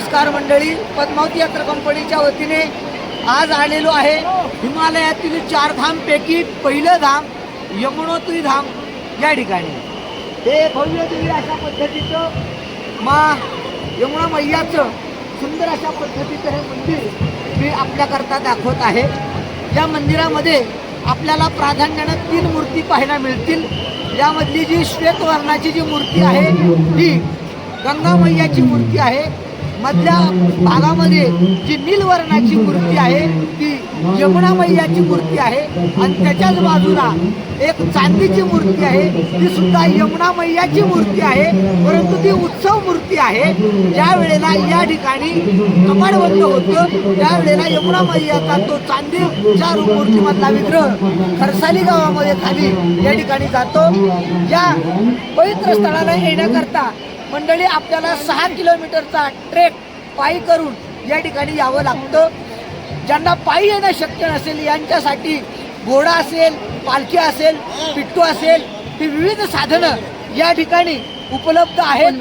नमस्कार मंडळी. पद्मावती यात्रा कंपनीच्या वतीने आज आलेलो आहे. हिमालयातील चार धामपैकी पहिलं धाम यमुनोत्री धाम या ठिकाणी. हे भव्य दिव्य अशा पद्धतीचं मा यमुना मैयाचं सुंदर अशा पद्धतीचं हे मंदिर मी आपल्याकरता दाखवत आहे. या मंदिरामध्ये आपल्याला प्राधान्यानं तीन मूर्ती पाहायला मिळतील. यामधली जी श्वेतवर्णाची जी मूर्ती आहे ही गंगा मैयाची मूर्ती आहे. मधल्या भागामध्ये जी नीलवर्णाची मूर्ती आहे ती यमुना मैयाची मूर्ती आहे आणि त्याच्याच बाजूला एक चांदीची मूर्ती आहे. ती सुद्धा यमुना मैयाची मूर्ती आहे परंतु ती उत्सव मूर्ती आहे. ज्या वेळेला या ठिकाणी कपाट होतं त्यावेळेला यमुना मैयाचा तो चांदीच्या मूर्तीमधला विग्रह खरसाली गावामध्ये खाली या ठिकाणी जातो. या पवित्र स्थळाला येण्याकरता मंडळी आपल्याला सहा किलोमीटरचा ट्रेक पायी करून या ठिकाणी यावं लागतं. ज्यांना पायी येणं शक्य नसेल यांच्यासाठी घोडा असेल पालखी असेल पिट्टू असेल ही विविध साधनं या ठिकाणी उपलब्ध आहेत.